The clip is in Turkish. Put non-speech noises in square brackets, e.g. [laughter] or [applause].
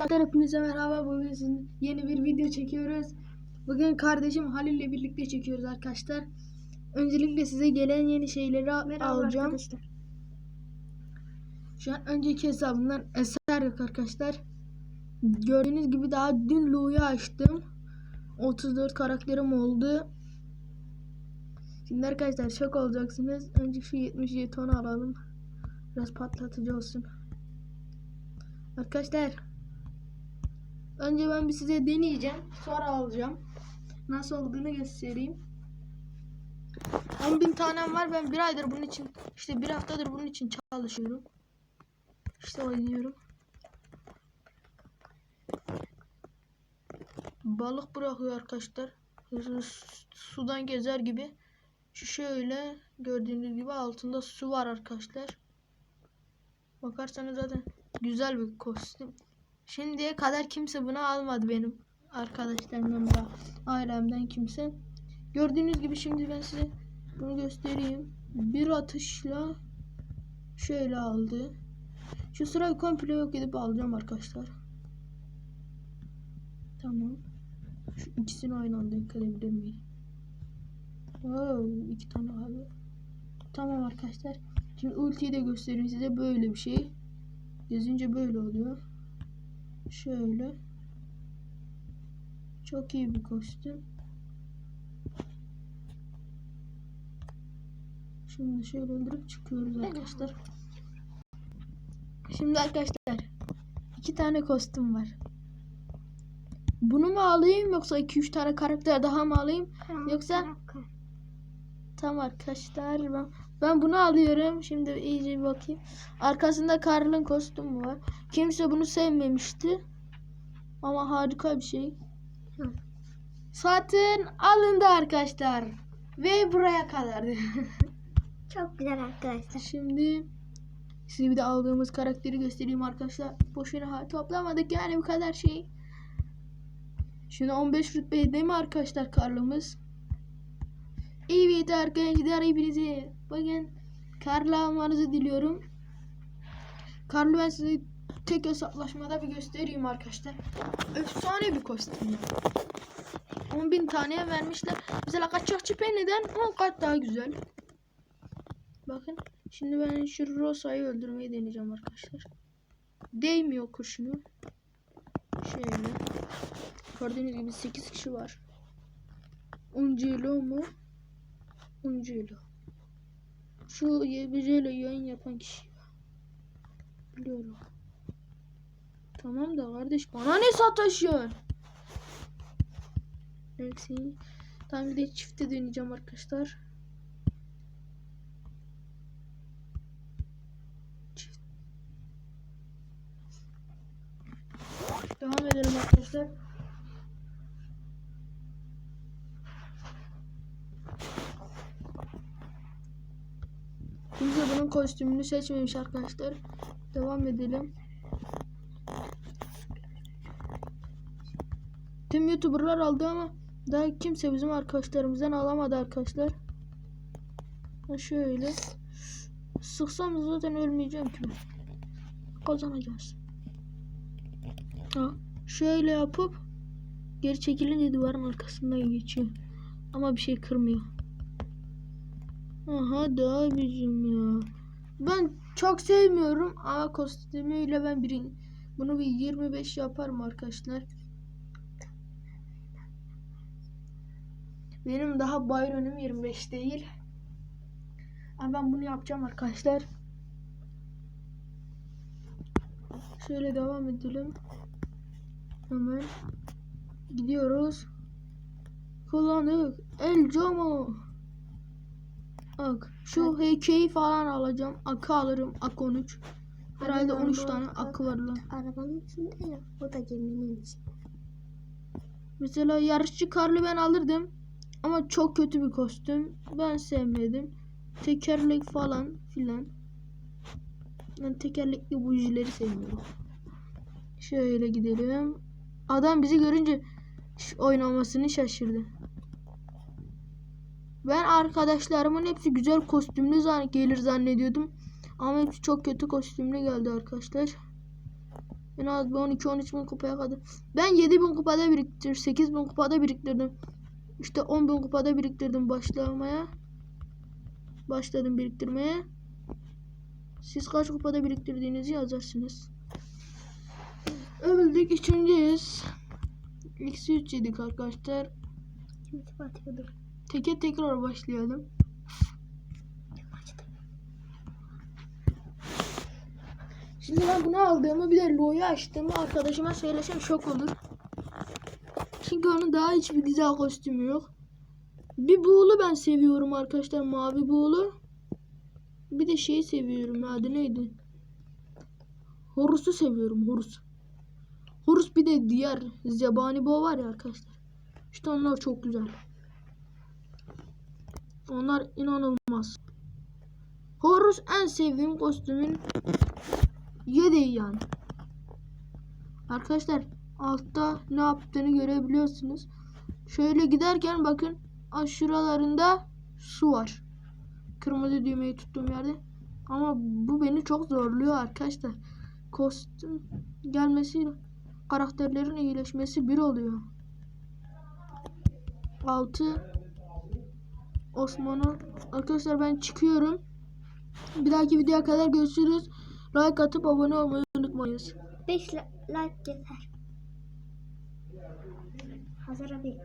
Arkadaşlar hepinize merhaba. Bugün sizin yeni bir video çekiyoruz. Bugün kardeşim Halil ile birlikte çekiyoruz arkadaşlar. Öncelikle size gelen yeni şeyleri al- alacağım. Şu an önceki hesabımdan eser yok arkadaşlar. Gördüğünüz gibi daha dün Lu'yu açtım. 34 karakterim oldu. Şimdi arkadaşlar şok olacaksınız. Önce şu 70 jetonu alalım. Biraz patlatıcı olsun. Arkadaşlar önce ben bir size deneyeceğim. Sonra alacağım. Nasıl olduğunu göstereyim. 10 bin tanem var. Ben bir aydır bunun için işte bir haftadır bunun için çalışıyorum. İşte oynuyorum. Balık bırakıyor arkadaşlar. Su- Sudan gezer gibi. Şöyle gördüğünüz gibi altında su var arkadaşlar. Bakarsanız zaten güzel bir kostüm. Şimdiye kadar kimse bunu almadı benim arkadaşlarımdan da ailemden kimse. Gördüğünüz gibi şimdi ben size bunu göstereyim. Bir atışla şöyle aldı. Şu sırayı komple yok edip alacağım arkadaşlar. Tamam. Şu ikisini aynı anda yok edebilir miyim? Oo, iki tane abi. Tamam arkadaşlar. Şimdi ultiyi de göstereyim size böyle bir şey. Yazınca böyle oluyor. Şöyle. Çok iyi bir kostüm. Şimdi şöyle öldürüp çıkıyoruz arkadaşlar. Şimdi arkadaşlar iki tane kostüm var. Bunu mu alayım yoksa 2-3 tane karakter daha mı alayım? Yoksa Tamam arkadaşlar ben, ben bunu alıyorum. Şimdi iyice bir bakayım. Arkasında Karl'ın kostümü var. Kimse bunu sevmemişti. Ama harika bir şey. Satın alındı arkadaşlar. Ve buraya kadar. [laughs] Çok güzel arkadaşlar. Şimdi size bir de aldığımız karakteri göstereyim arkadaşlar. Boşuna toplamadık yani bu kadar şey. Şimdi 15 rütbe değil mi arkadaşlar Karl'ımız? Evet arkadaşlar hepinize bakın Karl'ı almanızı diliyorum. Karl'ı ben size tek hesaplaşmada bir göstereyim arkadaşlar. Efsane bir kostüm ya. 10.000 taneye vermişler. Mesela kaçakçı peniden 10 kat daha güzel. Bakın şimdi ben şu Rosa'yı öldürmeyi deneyeceğim arkadaşlar. Değmiyor kurşunu. Şöyle. Gördüğünüz gibi 8 kişi var. Uncilo mu? Uncilo. Şu YBC'yle yayın yapan kişi. Biliyorum. Tamam da kardeş bana ne sataşıyorsun? Neyse. Tamam bir de çifte deneyeceğim arkadaşlar. Çift. Devam edelim arkadaşlar. Kimse bunun kostümünü seçmemiş arkadaşlar. Devam edelim. Tüm youtuberlar aldı ama daha kimse bizim arkadaşlarımızdan alamadı arkadaşlar. Şöyle. Sıksam zaten ölmeyeceğim ki. Kazanacağız. Ha, şöyle yapıp geri çekilince duvarın arkasından geçiyor. Ama bir şey kırmıyor. Aha da abicim ya. Çok sevmiyorum ama kostümüyle ben birin bunu bir 25 yaparım arkadaşlar. Benim daha Byron'um 25 değil. Ama ben bunu yapacağım arkadaşlar. Şöyle devam edelim. Hemen gidiyoruz. Kullandık. El Jomo. Bak şu heykeyi falan alacağım. Akı alırım. Ak 13. Herhalde ben 13 bu tane akı var lan. Arabanın içinde ya. O da geminin içinde. Mesela yarışçı karlı ben alırdım. Ama çok kötü bir kostüm. Ben sevmedim. Tekerlek falan filan. Ben tekerlekli bujileri sevmiyorum. Şöyle gidelim. Adam bizi görünce oynamasını şaşırdı. Ben arkadaşlarımın hepsi güzel kostümlü zan gelir zannediyordum. Ama hepsi çok kötü kostümlü geldi arkadaşlar. En az bir 12-13 bin kupaya kadar. Ben 7 bin kupada biriktir, 8 bin kupada biriktirdim. İşte 10 bin kupada biriktirdim başlamaya. Başladım biriktirmeye. Siz kaç kupada biriktirdiğinizi yazarsınız. Öldük üçüncüyüz. Eksi 3 yedik arkadaşlar. Şimdi batıyordum. Teke tekrar başlayalım. Şimdi ben bunu aldığımı bir de Lo'yu açtığımı arkadaşıma söylesem şok olur. Çünkü onun daha hiçbir güzel kostümü yok. Bir buğulu ben seviyorum arkadaşlar. Mavi buğulu. Bir de şeyi seviyorum. Adı neydi? Horus'u seviyorum. Horus. Horus bir de diğer zebani boğa var ya arkadaşlar. İşte onlar çok güzel. Onlar inanılmaz. Horus en sevdiğim kostümün yedeği yani. Arkadaşlar altta ne yaptığını görebiliyorsunuz. Şöyle giderken bakın aşuralarında su var. Kırmızı düğmeyi tuttuğum yerde. Ama bu beni çok zorluyor arkadaşlar. Kostüm gelmesiyle karakterlerin iyileşmesi bir oluyor. 6 Osman'a arkadaşlar ben çıkıyorum. Bir dahaki videoya kadar görüşürüz. Like atıp abone olmayı unutmayınız. 5 like yeter. Hazır abi.